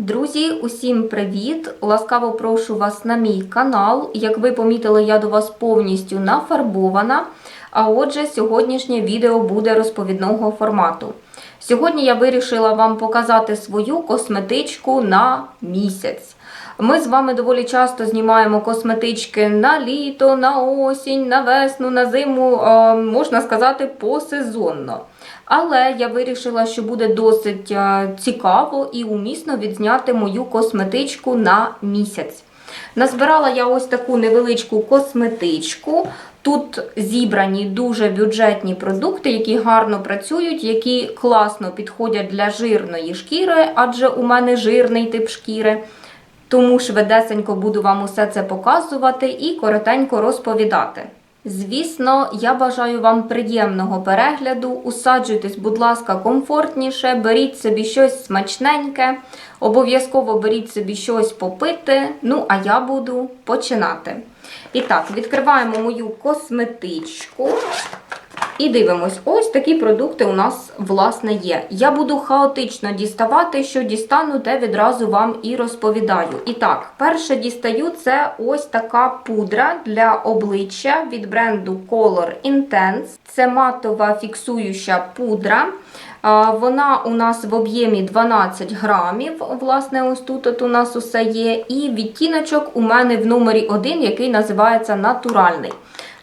Друзі, усім привіт! Ласкаво прошу вас на мій канал. Як ви помітили, я до вас повністю нафарбована. А отже, сьогоднішнє відео буде розповідного формату. Сьогодні я вирішила вам показати свою косметичку на місяць. Ми з вами доволі часто знімаємо косметички на літо, на осінь, на весну, на зиму, можна сказати, посезонно. Але я вирішила, що буде досить е, цікаво і умісно відзняти мою косметичку на місяць. Назбирала я ось таку невеличку косметичку. Тут зібрані дуже бюджетні продукти, які гарно працюють, які класно підходять для жирної шкіри, адже у мене жирний тип шкіри. Тому швидесенько буду вам усе це показувати і коротенько розповідати. Звісно, я бажаю вам приємного перегляду. Усаджуйтесь, будь ласка, комфортніше, беріть собі щось смачненьке, обов'язково беріть собі щось попити. Ну, а я буду починати. І так, відкриваємо мою косметичку. І дивимось, ось такі продукти у нас, власне, є. Я буду хаотично діставати, що дістану, те відразу вам і розповідаю. І так, перше дістаю це ось така пудра для обличчя від бренду Color Intense. Це матова фіксуюча пудра. Вона у нас в об'ємі 12 грамів. Власне, ось тут от у нас усе є. І відтіночок у мене в номері 1, який називається натуральний.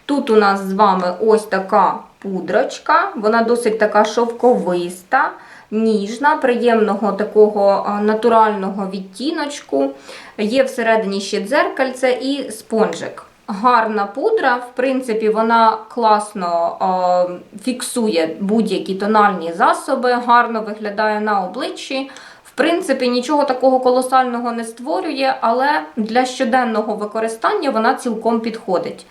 Тут у нас з вами ось така пудрочка, вона досить така шовковиста, ніжна, приємного такого натурального відтіночку. Є всередині ще дзеркальце і спонжик. Гарна пудра, в принципі, вона класно е, фіксує будь-які тональні засоби, гарно виглядає на обличчі. В принципі, нічого такого колосального не створює, але для щоденного використання вона цілком підходить.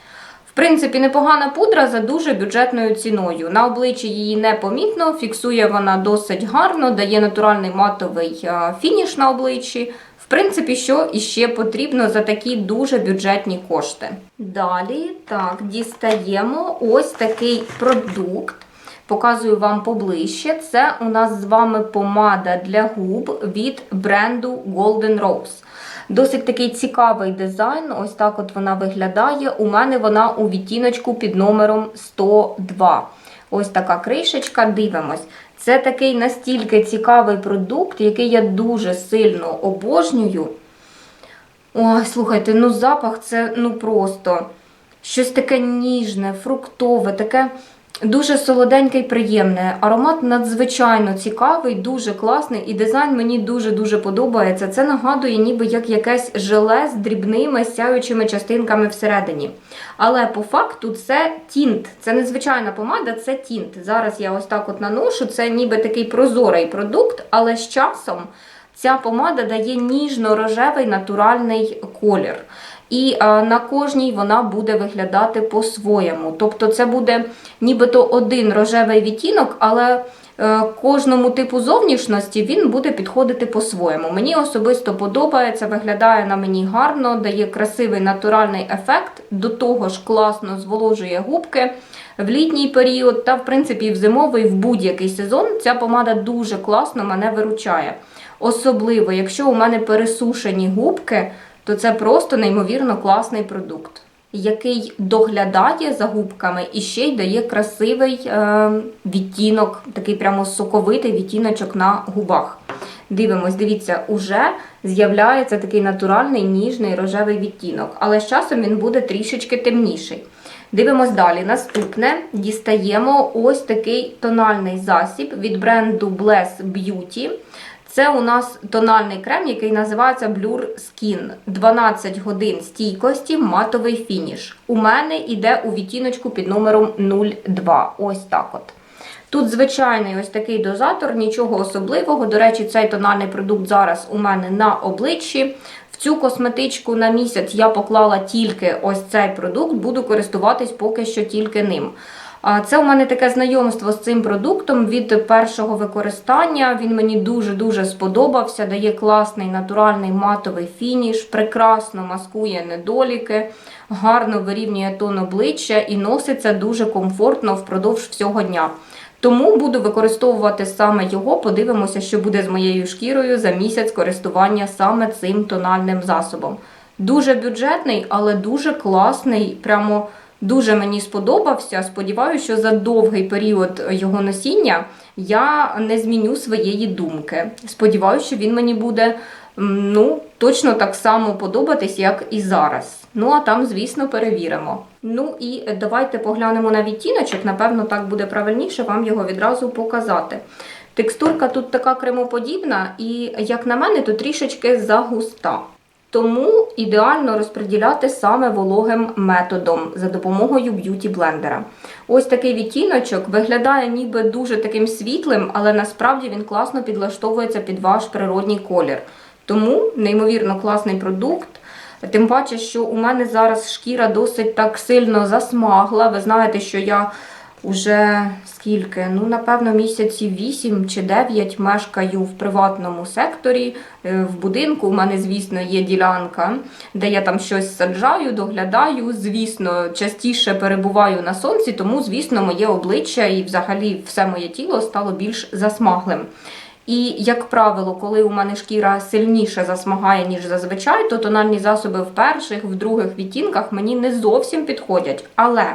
Принципі, непогана пудра за дуже бюджетною ціною. На обличчі її непомітно, фіксує вона досить гарно, дає натуральний матовий е, фініш на обличчі. В принципі, що іще потрібно за такі дуже бюджетні кошти. Далі, так, дістаємо ось такий продукт. Показую вам поближче. Це у нас з вами помада для губ від бренду Golden Rose. Досить такий цікавий дизайн. Ось так от вона виглядає. У мене вона у відтіночку під номером 102. Ось така кришечка, дивимось. Це такий настільки цікавий продукт, який я дуже сильно обожнюю. Ой, слухайте, ну запах це ну просто щось таке ніжне, фруктове, таке дуже солоденьке і приємне. Аромат надзвичайно цікавий, дуже класний, і дизайн мені дуже-дуже подобається. Це нагадує, ніби як якесь желе з дрібними сяючими частинками всередині. Але по факту це тінт. Це не звичайна помада, це тінт. Зараз я ось так от наношу, це ніби такий прозорий продукт, але з часом. Ця помада дає ніжно-рожевий натуральний колір. І а, на кожній вона буде виглядати по-своєму. Тобто це буде нібито один рожевий відтінок, але е, кожному типу зовнішності він буде підходити по-своєму. Мені особисто подобається, виглядає на мені гарно, дає красивий натуральний ефект, до того ж класно зволожує губки. В літній період та, в принципі, в зимовий, в будь-який сезон ця помада дуже класно мене виручає. Особливо, якщо у мене пересушені губки, то це просто неймовірно класний продукт, який доглядає за губками і ще й дає красивий е, відтінок, такий прямо соковитий відтіночок на губах. Дивимось, дивіться, уже з'являється такий натуральний ніжний рожевий відтінок, але з часом він буде трішечки темніший. Дивимось далі. Наступне дістаємо ось такий тональний засіб від бренду Bless Beauty. Це у нас тональний крем, який називається Blur Skin. 12 годин стійкості, матовий фініш. У мене йде у відтіночку під номером 02. Ось так от. Тут звичайний ось такий дозатор, нічого особливого. До речі, цей тональний продукт зараз у мене на обличчі. В цю косметичку на місяць я поклала тільки ось цей продукт, буду користуватись поки що тільки ним. Це у мене таке знайомство з цим продуктом від першого використання. Він мені дуже-дуже сподобався, дає класний натуральний матовий фініш, прекрасно маскує недоліки, гарно вирівнює тон обличчя і носиться дуже комфортно впродовж всього дня. Тому буду використовувати саме його. Подивимося, що буде з моєю шкірою за місяць користування саме цим тональним засобом. Дуже бюджетний, але дуже класний. Прямо дуже мені сподобався. Сподіваюся, що за довгий період його носіння я не зміню своєї думки. Сподіваюся, що він мені буде ну, точно так само подобатись, як і зараз. Ну, а там, звісно, перевіримо. Ну і давайте поглянемо на відтіночок. Напевно, так буде правильніше вам його відразу показати. Текстурка тут така кремоподібна, і, як на мене, то трішечки загуста. Тому ідеально розподіляти саме вологим методом за допомогою б'юті блендера. Ось такий відтіночок виглядає ніби дуже таким світлим, але насправді він класно підлаштовується під ваш природній колір. Тому неймовірно класний продукт. Тим паче, що у мене зараз шкіра досить так сильно засмагла. Ви знаєте, що я вже скільки? Ну, напевно, місяців 8 чи 9 мешкаю в приватному секторі. Е, В будинку у мене, звісно, є ділянка, де я там щось саджаю, доглядаю. Звісно, частіше перебуваю на сонці, тому, звісно, моє обличчя і взагалі все моє тіло стало більш засмаглим. І, як правило, коли у мене шкіра сильніше засмагає, ніж зазвичай, то тональні засоби в перших, в других відтінках мені не зовсім підходять. Але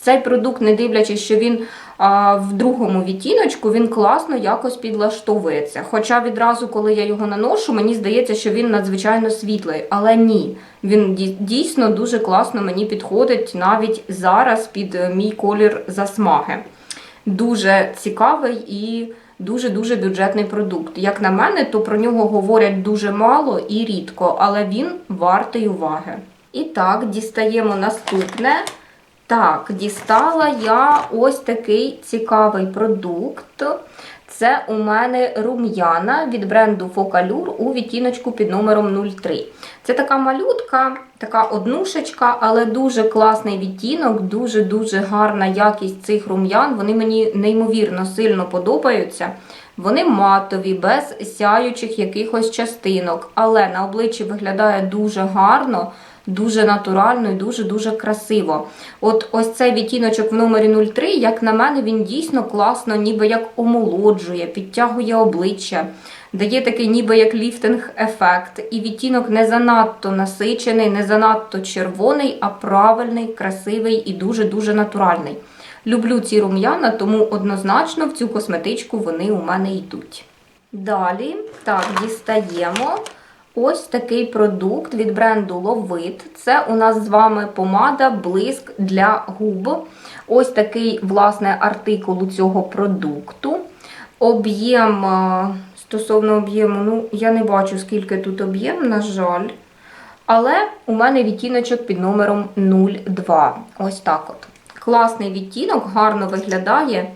цей продукт, не дивлячись, що він а, в другому відтіночку, він класно якось підлаштовується. Хоча відразу, коли я його наношу, мені здається, що він надзвичайно світлий. Але ні, він дійсно дуже класно мені підходить навіть зараз під е, мій колір засмаги. Дуже цікавий і дуже-дуже бюджетний продукт. Як на мене, то про нього говорять дуже мало і рідко, але він вартий уваги. І так, дістаємо наступне. Так, дістала я ось такий цікавий продукт. Це у мене рум'яна від бренду Focallure у відтіночку під номером 03. Це така малютка, така однушечка, але дуже класний відтінок, дуже-дуже гарна якість цих рум'ян. Вони мені неймовірно сильно подобаються. Вони матові, без сяючих якихось частинок, але на обличчі виглядає дуже гарно, дуже натурально і дуже-дуже красиво. От ось цей відтіночок в номері 03, як на мене, він дійсно класно, ніби як омолоджує, підтягує обличчя, дає такий ніби як ліфтинг ефект. І відтінок не занадто насичений, не занадто червоний, а правильний, красивий і дуже-дуже натуральний. Люблю ці рум'яна, тому однозначно в цю косметичку вони у мене йдуть. Далі, так, дістаємо ось такий продукт від бренду Lovit. Це у нас з вами помада блиск для губ. Ось такий, власне, артикул у цього продукту. Об'єм е, стосовно об'єму, ну, я не бачу, скільки тут об'єм, на жаль. Але у мене відтіночок під номером 02. Ось так от. Класний відтінок, гарно виглядає.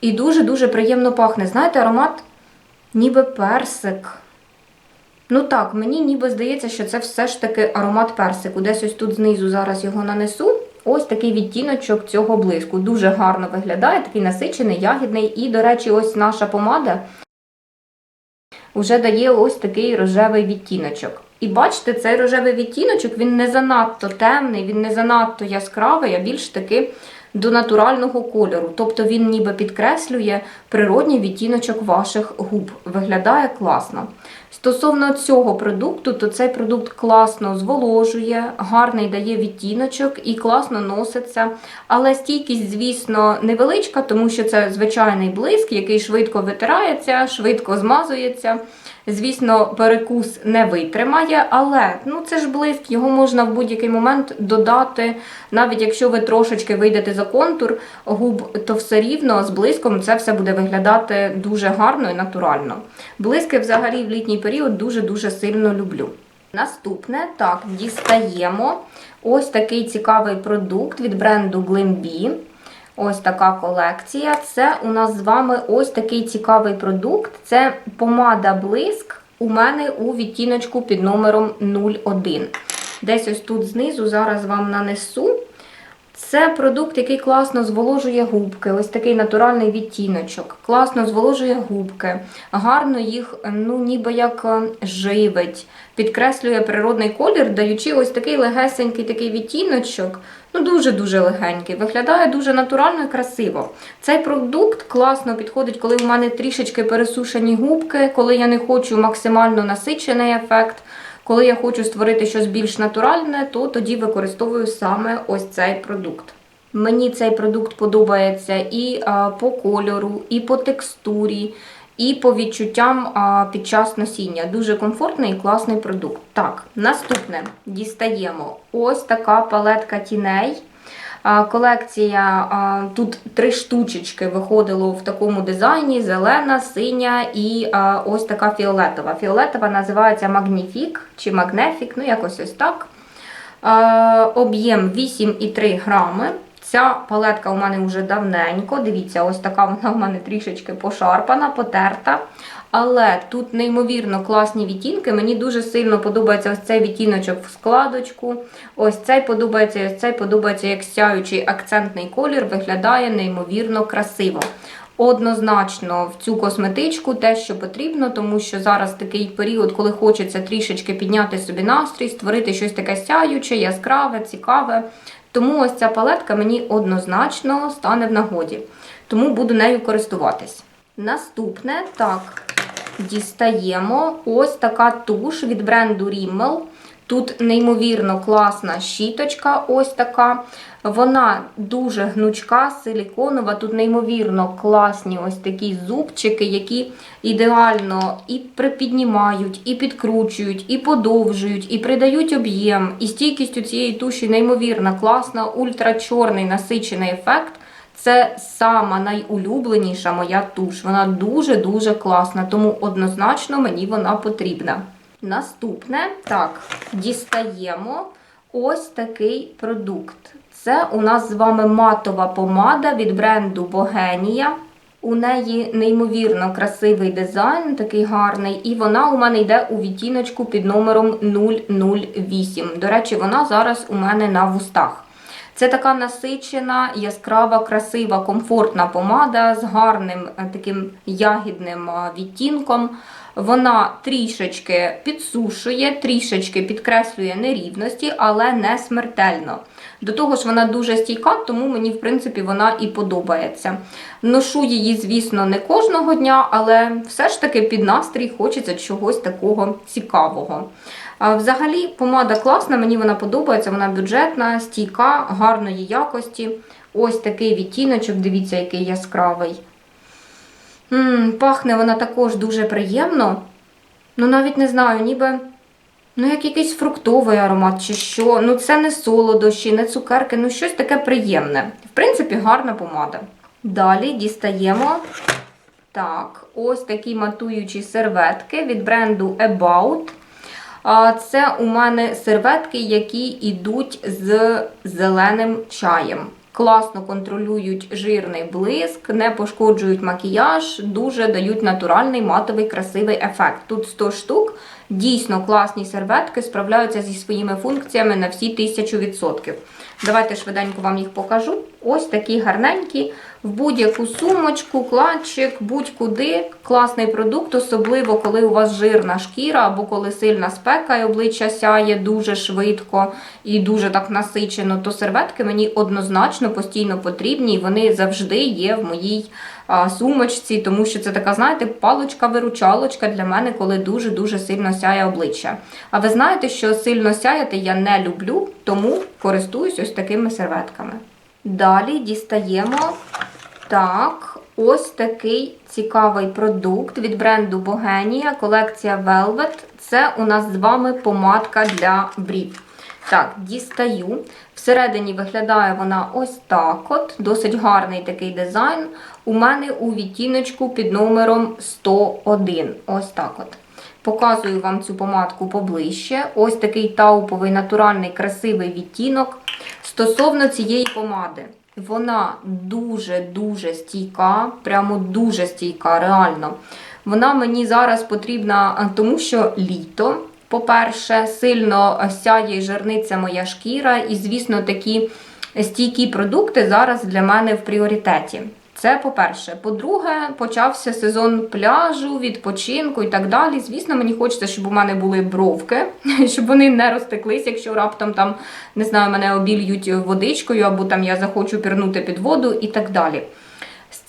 І дуже-дуже приємно пахне. Знаєте, аромат ніби персик. Ну так, мені ніби здається, що це все ж таки аромат персику. Десь ось тут знизу зараз його нанесу. Ось такий відтіночок цього блиску. Дуже гарно виглядає, такий насичений, ягідний. І, до речі, ось наша помада вже дає ось такий рожевий відтіночок. І бачите, цей рожевий відтіночок він не занадто темний, він не занадто яскравий, а більш таки до натурального кольору. Тобто він ніби підкреслює природній відтіночок ваших губ. Виглядає класно. Стосовно цього продукту, то цей продукт класно зволожує, гарний дає відтіночок і класно носиться. Але стійкість, звісно, невеличка, тому що це звичайний блиск, який швидко витирається, швидко змазується. Звісно, перекус не витримає, але ну це ж блиск, його можна в будь-який момент додати. Навіть якщо ви трошечки вийдете за контур губ, то все рівно з блиском це все буде виглядати дуже гарно і натурально. Блиски взагалі в літній період дуже-дуже сильно люблю. Наступне, так, дістаємо ось такий цікавий продукт від бренду Glimby. Ось така колекція. Це у нас з вами ось такий цікавий продукт. Це помада блиск у мене у відтіночку під номером 01. Десь ось тут знизу зараз вам нанесу. Це продукт, який класно зволожує губки, ось такий натуральний відтіночок. Класно зволожує губки, гарно їх, ну ніби як е, живить, підкреслює природний колір, даючи ось такий легесенький такий відтіночок. Ну, дуже-дуже легенький. Виглядає дуже натурально і красиво. Цей продукт класно підходить, коли в мене трішечки пересушені губки, коли я не хочу максимально насичений ефект. Коли я хочу створити щось більш натуральне, то тоді використовую саме ось цей продукт. Мені цей продукт подобається і по кольору, і по текстурі, і по відчуттям під час носіння. Дуже комфортний і класний продукт. Так, наступне дістаємо ось така палетка тіней. Колекція тут три штучечки виходило в такому дизайні: зелена, синя і ось така фіолетова. Фіолетова називається Magnifique чи Magnific, ну якось ось так. Об'єм 8,3 грами. Ця палетка у мене вже давненько. Дивіться, ось така вона у мене трішечки пошарпана, потерта. Але тут неймовірно класні відтінки. Мені дуже сильно подобається ось цей відтіночок в складочку. Ось цей подобається, і ось цей подобається як сяючий акцентний колір, виглядає неймовірно красиво. Однозначно в цю косметичку те, що потрібно, тому що зараз такий період, коли хочеться трішечки підняти собі настрій, створити щось таке сяюче, яскраве, цікаве. Тому ось ця палетка мені однозначно стане в нагоді. Тому буду нею користуватись. Наступне, так, дістаємо ось така туш від бренду Rimmel. Тут неймовірно класна щіточка, ось така. Вона дуже гнучка, силіконова. Тут неймовірно класні ось такі зубчики, які ідеально і припіднімають, і підкручують, і подовжують, і придають об'єм. І стійкість у цієї туші неймовірно класна, ультрачорний насичений ефект. Це сама найулюбленіша моя туш. Вона дуже-дуже класна, тому однозначно мені вона потрібна. Наступне, так, дістаємо ось такий продукт. Це у нас з вами матова помада від бренду Богенія. У неї неймовірно красивий дизайн, такий гарний, і вона у мене йде у відтіночку під номером 008. До речі, вона зараз у мене на вустах. Це така насичена, яскрава, красива, комфортна помада з гарним е, таким ягідним е, відтінком. Вона трішечки підсушує, трішечки підкреслює нерівності, але не смертельно. До того ж, вона дуже стійка, тому мені, в принципі, вона і подобається. Ношу її, звісно, не кожного дня, але все ж таки під настрій хочеться чогось такого цікавого. Взагалі, помада класна, мені вона подобається, вона бюджетна, стійка, гарної якості. Ось такий відтіночок, дивіться, який яскравий. М -м, пахне вона також дуже приємно. Ну, навіть не знаю, ніби ну, як якийсь фруктовий аромат чи що. Ну, це не солодощі, не цукерки, ну щось таке приємне. В принципі, гарна помада. Далі дістаємо. Так, ось такі матуючі серветки від бренду About. Це у мене серветки, які йдуть з зеленим чаєм. Класно контролюють жирний блиск, не пошкоджують макіяж, дуже дають натуральний матовий красивий ефект. Тут 100 штук, дійсно класні серветки, справляються зі своїми функціями на всі 1000%. Давайте швиденько вам їх покажу. Ось такі гарненькі, в будь-яку сумочку, кладчик, будь-куди. Класний продукт, особливо коли у вас жирна шкіра, або коли сильна спека і обличчя сяє дуже швидко і дуже так насичено, то серветки мені однозначно постійно потрібні, і вони завжди є в моїй сумочці, тому що це така, знаєте, палочка-виручалочка для мене, коли дуже-дуже сильно сяє обличчя. А ви знаєте, що сильно сяяти я не люблю, тому користуюсь ось такими серветками. Далі дістаємо так, ось такий цікавий продукт від бренду Богенія, колекція Velvet. Це у нас з вами помадка для брів. Так, дістаю. Всередині виглядає вона ось так. от, Досить гарний такий дизайн. У мене у відтіночку під номером 101. Ось так от. Показую вам цю помадку поближче. Ось такий тауповий натуральний красивий відтінок. Стосовно цієї помади, вона дуже-дуже стійка, прямо дуже стійка, реально. Вона мені зараз потрібна, тому що літо, по-перше, сильно сяє і жарниться моя шкіра. І, звісно, такі стійкі продукти зараз для мене в пріоритеті. Це по-перше. По-друге, почався сезон пляжу, відпочинку і так далі. Звісно, мені хочеться, щоб у мене були бровки, щоб вони не розтеклись, якщо раптом там не знаю, мене обільють водичкою, або там я захочу пірнути під воду і так далі.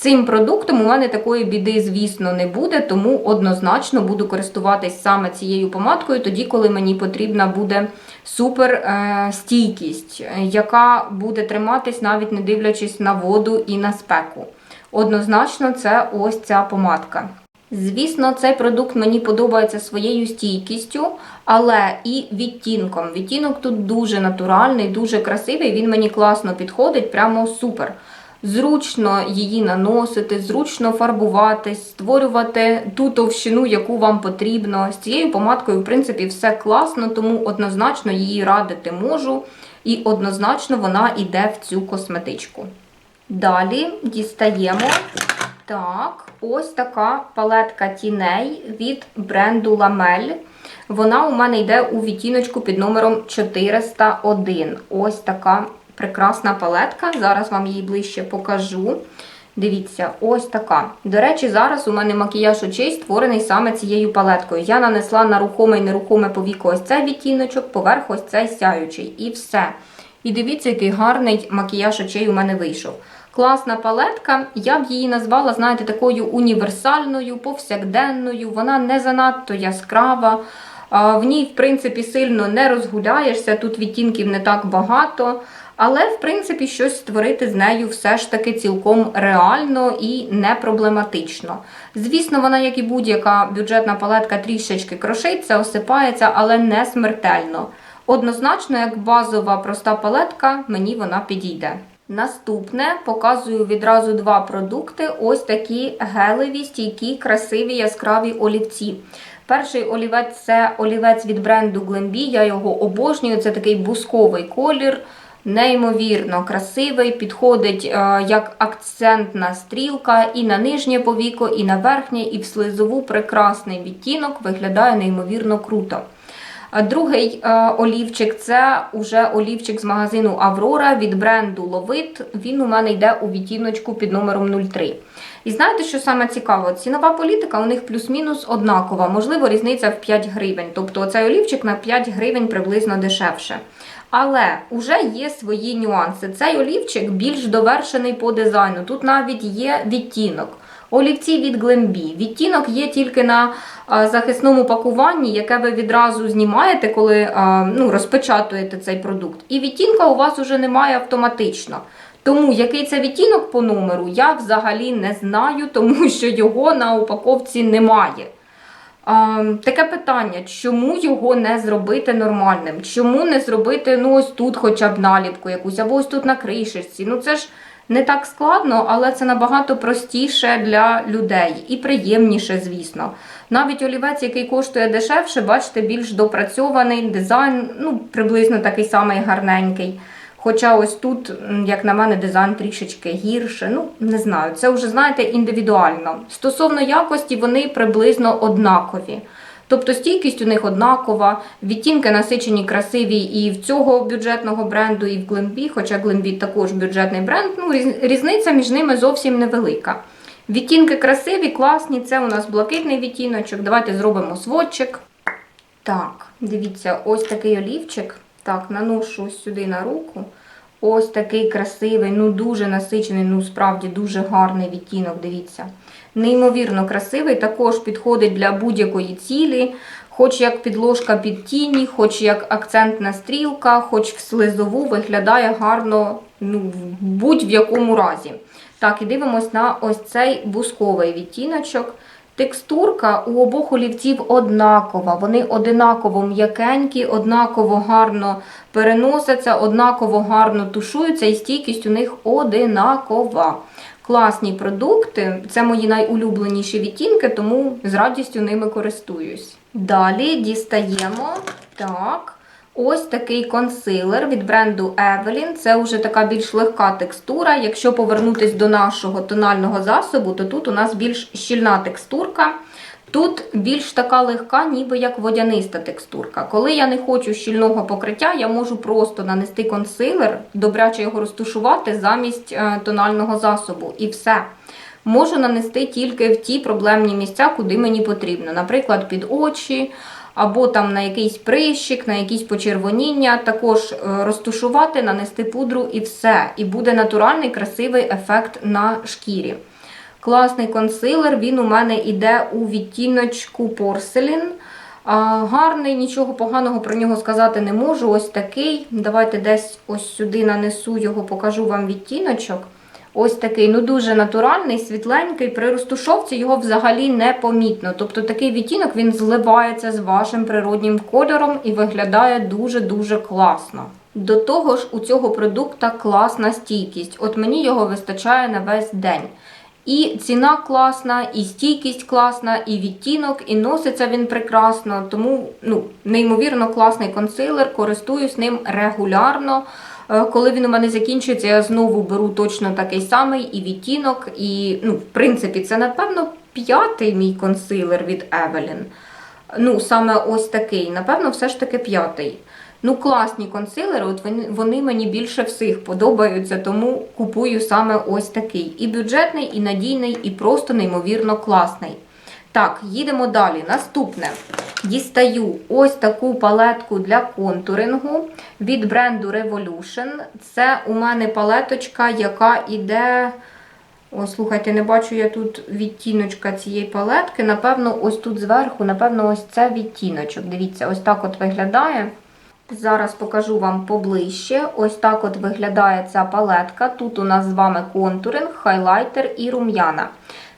Цим продуктом у мене такої біди, звісно, не буде, тому однозначно буду користуватись саме цією помадкою, тоді, коли мені потрібна буде супер е, стійкість, яка буде триматись навіть не дивлячись на воду і на спеку. Однозначно, це ось ця помадка. Звісно, цей продукт мені подобається своєю стійкістю, але і відтінком. Відтінок тут дуже натуральний, дуже красивий. Він мені класно підходить, прямо супер. Зручно її наносити, зручно фарбуватись, створювати ту товщину, яку вам потрібно. З цією помадкою, в принципі, все класно, тому однозначно її радити можу. І однозначно вона йде в цю косметичку. Далі дістаємо так, ось така палетка тіней від бренду Ламель. Вона у мене йде у відтіночку під номером 401. Ось така прекрасна палетка. Зараз вам її ближче покажу. Дивіться, ось така. До речі, зараз у мене макіяж очей створений саме цією палеткою. Я нанесла на рухоме і нерухоме повіко ось цей відтіночок, поверх ось цей сяючий. І все. І дивіться, який гарний макіяж очей у мене вийшов. Класна палетка, я б її назвала, знаєте, такою універсальною, повсякденною. Вона не занадто яскрава. В ній, в принципі, сильно не розгуляєшся, тут відтінків не так багато. Але, в принципі, щось створити з нею все ж таки цілком реально і не проблематично. Звісно, вона, як і будь-яка бюджетна палетка, трішечки крошиться, осипається, але не смертельно. Однозначно, як базова проста палетка, мені вона підійде. Наступне показую відразу два продукти: ось такі гелеві, стійкі, красиві, яскраві олівці. Перший олівець це олівець від бренду Glambi, Я його обожнюю. Це такий бусковий колір, неймовірно красивий. Підходить е, як акцентна стрілка і на нижнє повіко, і на верхнє, і в слизову прекрасний відтінок, виглядає неймовірно круто. Другий е, олівчик це уже олівчик з магазину Аврора від бренду Ловит. Він у мене йде у відтіночку під номером 03. І знаєте, що саме цікаво? Цінова політика у них плюс-мінус однакова, можливо, різниця в 5 гривень. Тобто цей олівчик на 5 гривень приблизно дешевше. Але вже є свої нюанси. Цей олівчик більш довершений по дизайну. Тут навіть є відтінок. Олівці від Glambi. Відтінок є тільки на захисному пакуванні, яке ви відразу знімаєте, коли а, ну, розпечатуєте цей продукт. І відтінка у вас вже немає автоматично. Тому який це відтінок по номеру, я взагалі не знаю, тому що його на упаковці немає. А, таке питання, чому його не зробити нормальним? Чому не зробити ну ось тут хоча б наліпку якусь, або ось тут на кришечці? Ну це ж не так складно, але це набагато простіше для людей і приємніше, звісно. Навіть олівець, який коштує дешевше, бачите, більш допрацьований дизайн, ну, приблизно такий самий гарненький. Хоча ось тут, як на мене, дизайн трішечки гірше. Ну, не знаю, це вже, знаєте, індивідуально. Стосовно якості, вони приблизно однакові. Тобто стійкість у них однакова, відтінки насичені, красиві і в цього бюджетного бренду, і в Glambi, хоча Glambi також бюджетний бренд, ну, різниця між ними зовсім невелика. Відтінки красиві, класні, це у нас блакитний відтіночок. Давайте зробимо сводчик. Так, дивіться, ось такий олівчик. Так, наношу сюди на руку. Ось такий красивий, ну дуже насичений, ну справді дуже гарний відтінок, дивіться. Неймовірно красивий, також підходить для будь-якої цілі, хоч як підложка під тіні, хоч як акцентна стрілка, хоч в слизову виглядає гарно ну, будь-в якому разі. Так, і дивимось на ось цей бусковий відтіночок. Текстурка у обох олівців однакова. Вони одинаково м'якенькі, однаково гарно переносяться, однаково гарно тушуються, і стійкість у них одинакова. Класні продукти, це мої найулюбленіші відтінки, тому з радістю ними користуюсь. Далі дістаємо так. Ось такий консилер від бренду Evelyn. Це вже така більш легка текстура. Якщо повернутись до нашого тонального засобу, то тут у нас більш щільна текстурка. Тут більш така легка, ніби як водяниста текстурка. Коли я не хочу щільного покриття, я можу просто нанести консилер, добряче його розтушувати замість е, тонального засобу. І все. Можу нанести тільки в ті проблемні місця, куди мені потрібно. Наприклад, під очі, або там на якийсь прищик, на якісь почервоніння. Також е, розтушувати, нанести пудру і все. І буде натуральний красивий ефект на шкірі. Класний консилер, він у мене йде у відтіночку порселін. Гарний, нічого поганого про нього сказати не можу. Ось такий. Давайте десь ось сюди нанесу його, покажу вам відтіночок. Ось такий, ну дуже натуральний, світленький. При розтушовці його взагалі не помітно. Тобто такий відтінок він зливається з вашим природнім кольором і виглядає дуже-дуже класно. До того ж, у цього продукта класна стійкість. От мені його вистачає на весь день. І ціна класна, і стійкість класна, і відтінок, і носиться він прекрасно. Тому ну, неймовірно класний консилер, користуюсь ним регулярно. Е, Коли він у мене закінчується, я знову беру точно такий самий і відтінок. І, ну, в принципі, це, напевно, п'ятий мій консилер від Evelyn. Ну, саме ось такий. Напевно, все ж таки п'ятий. Ну, класні консилери, от вони, вони мені більше всіх подобаються, тому купую саме ось такий. І бюджетний, і надійний, і просто неймовірно класний. Так, їдемо далі. Наступне. Дістаю ось таку палетку для контурингу від бренду Revolution. Це у мене палеточка, яка іде. О, слухайте, не бачу я тут відтіночка цієї палетки. Напевно, ось тут зверху, напевно, ось це відтіночок. Дивіться, ось так от виглядає. Зараз покажу вам поближче. Ось так от виглядає ця палетка. Тут у нас з вами контуринг, хайлайтер і рум'яна.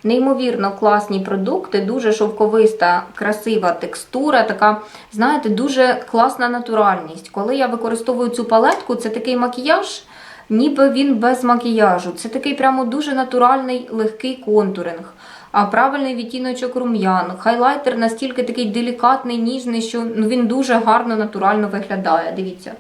Неймовірно класні продукти, дуже шовковиста, красива текстура, така, знаєте, дуже класна натуральність. Коли я використовую цю палетку, це такий макіяж, ніби він без макіяжу. Це такий прямо дуже натуральний легкий контуринг. А правильний відтіночок рум'ян. Хайлайтер настільки такий делікатний, ніжний, що ну, він дуже гарно, натурально виглядає. Дивіться.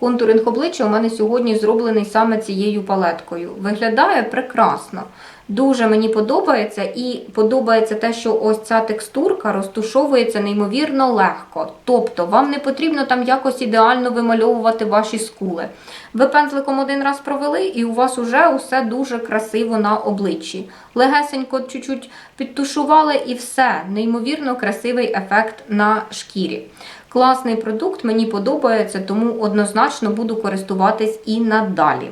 Контуринг обличчя у мене сьогодні зроблений саме цією палеткою. Виглядає прекрасно. Дуже мені подобається, і подобається те, що ось ця текстурка розтушовується неймовірно легко. Тобто, вам не потрібно там якось ідеально вимальовувати ваші скули. Ви пензликом один раз провели, і у вас уже усе дуже красиво на обличчі. Легесенько чуть-чуть підтушували і все. Неймовірно красивий ефект на шкірі. Класний продукт, мені подобається, тому однозначно буду користуватись і надалі.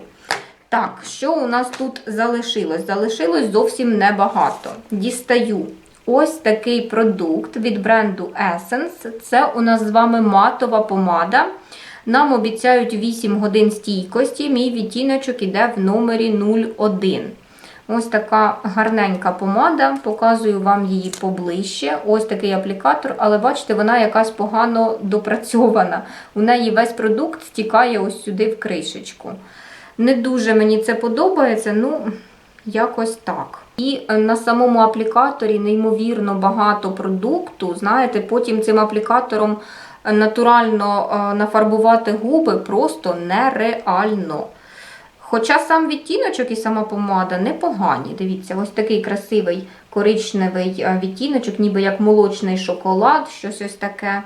Так, що у нас тут залишилось? Залишилось зовсім небагато. Дістаю ось такий продукт від бренду Essence. Це у нас з вами матова помада. Нам обіцяють 8 годин стійкості. Мій відтіночок іде в номері 01. Ось така гарненька помада, показую вам її поближче. Ось такий аплікатор, але бачите, вона якась погано допрацьована. У неї весь продукт стікає ось сюди в кришечку. Не дуже мені це подобається, ну, якось так. І на самому аплікаторі неймовірно багато продукту. Знаєте, потім цим аплікатором натурально нафарбувати губи просто нереально. Хоча сам відтіночок і сама помада непогані. Дивіться, ось такий красивий коричневий відтіночок, ніби як молочний шоколад, щось ось таке.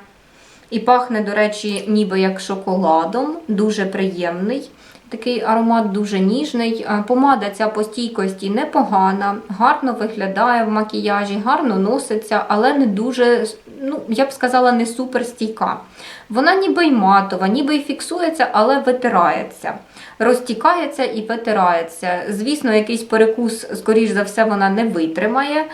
І пахне, до речі, ніби як шоколадом, дуже приємний. Такий аромат дуже ніжний. Помада ця по стійкості непогана, гарно виглядає в макіяжі, гарно носиться, але не дуже, ну, я б сказала, не супер стійка. Вона ніби й матова, ніби й фіксується, але витирається. Розтікається і витирається. Звісно, якийсь перекус, скоріш за все, вона не витримає,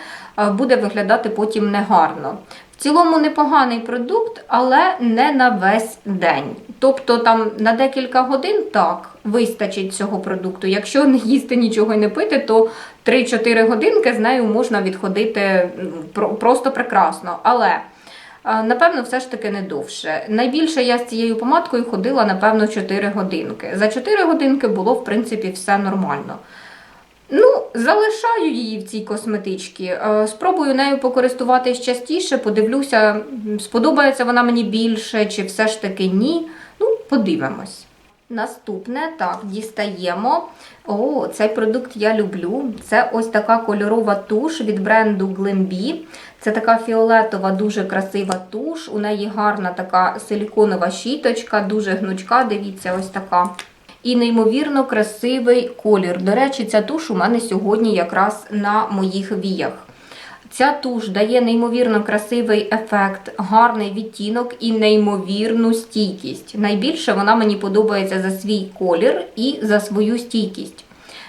буде виглядати потім негарно. Цілому непоганий продукт, але не на весь день. Тобто там на декілька годин так вистачить цього продукту. Якщо не їсти нічого і не пити, то 3-4 годинки з нею можна відходити просто прекрасно. Але Напевно, все ж таки не довше. Найбільше я з цією помадкою ходила, напевно, 4 годинки. За 4 годинки було, в принципі, все нормально. Ну, залишаю її в цій косметичці. Спробую нею покористуватись частіше, подивлюся, сподобається вона мені більше, чи все ж таки ні. Ну, подивимось. Наступне, так, дістаємо. О, цей продукт я люблю. Це ось така кольорова туш від бренду Glambi. Це така фіолетова, дуже красива туш. У неї гарна така силіконова щіточка, дуже гнучка. Дивіться, ось така. І неймовірно красивий колір. До речі, ця туш у мене сьогодні якраз на моїх віях. Ця туш дає неймовірно красивий ефект, гарний відтінок і неймовірну стійкість. Найбільше вона мені подобається за свій колір і за свою стійкість.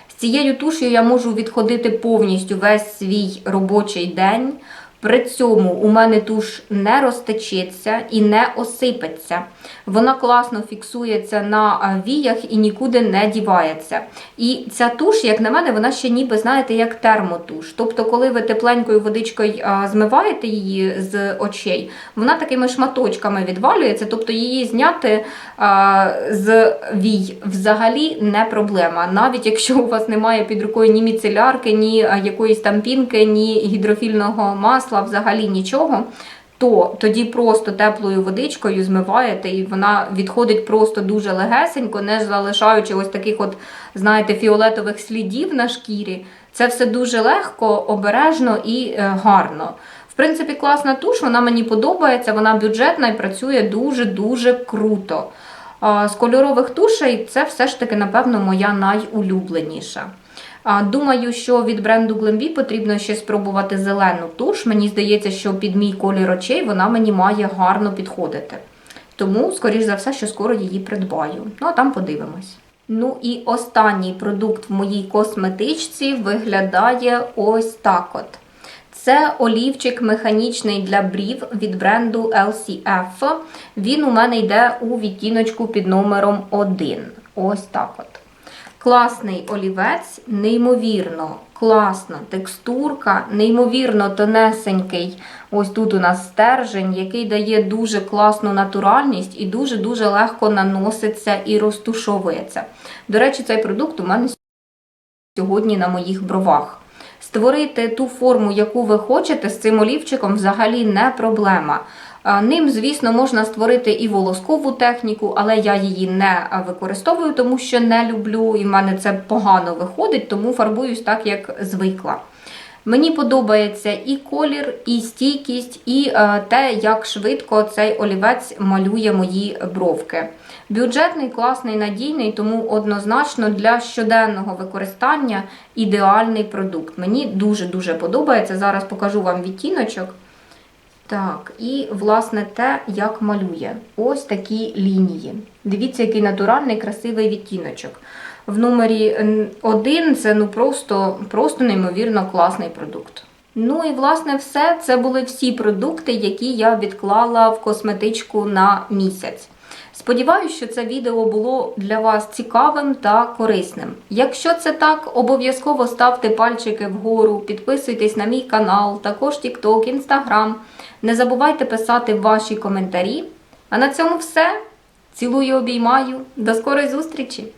З цією туш'ю я можу відходити повністю весь свій робочий день. При цьому у мене туш не розтечеться і не осипеться. Вона класно фіксується на віях і нікуди не дівається. І ця туш, як на мене, вона ще ніби, знаєте, як термотуш. Тобто, коли ви тепленькою водичкою змиваєте її з очей, вона такими шматочками відвалюється, тобто її зняти з вій взагалі не проблема. Навіть якщо у вас немає під рукою ні міцелярки, ні якоїсь там пінки, ні гідрофільного масла, взагалі нічого. То тоді просто теплою водичкою змиваєте, і вона відходить просто дуже легесенько, не залишаючи ось таких, от, знаєте, фіолетових слідів на шкірі. Це все дуже легко, обережно і е, гарно. В принципі, класна туш, вона мені подобається, вона бюджетна і працює дуже-дуже круто. З кольорових тушей це все ж таки, напевно, моя найулюбленіша. Думаю, що від бренду Glambi потрібно ще спробувати зелену туш. Мені здається, що під мій колір очей вона мені має гарно підходити. Тому, скоріш за все, що скоро її придбаю. Ну, а там подивимось. Ну і останній продукт в моїй косметичці виглядає ось так от. Це олівчик механічний для брів від бренду LCF. Він у мене йде у відтіночку під номером 1. Ось так от. Класний олівець, неймовірно класна текстурка, неймовірно тонесенький. Ось тут у нас стержень, який дає дуже класну натуральність і дуже-дуже легко наноситься і розтушовується. До речі, цей продукт у мене сьогодні на моїх бровах. Створити ту форму, яку ви хочете, з цим олівчиком взагалі не проблема. Ним, звісно, можна створити і волоскову техніку, але я її не використовую, тому що не люблю, і в мене це погано виходить, тому фарбуюсь так, як звикла. Мені подобається і колір, і стійкість, і е, те, як швидко цей олівець малює мої бровки. Бюджетний, класний, надійний, тому однозначно для щоденного використання ідеальний продукт. Мені дуже-дуже подобається. Зараз покажу вам відтіночок. Так, і власне те, як малює. Ось такі лінії. Дивіться, який натуральний, красивий відтіночок. В номері 1 це ну просто, просто неймовірно класний продукт. Ну і власне все. Це були всі продукти, які я відклала в косметичку на місяць. Сподіваюсь, що це відео було для вас цікавим та корисним. Якщо це так, обов'язково ставте пальчики вгору, підписуйтесь на мій канал, також TikTok, Instagram. Не забувайте писати ваші коментарі. А на цьому все. Цілую, обіймаю. До скорої зустрічі!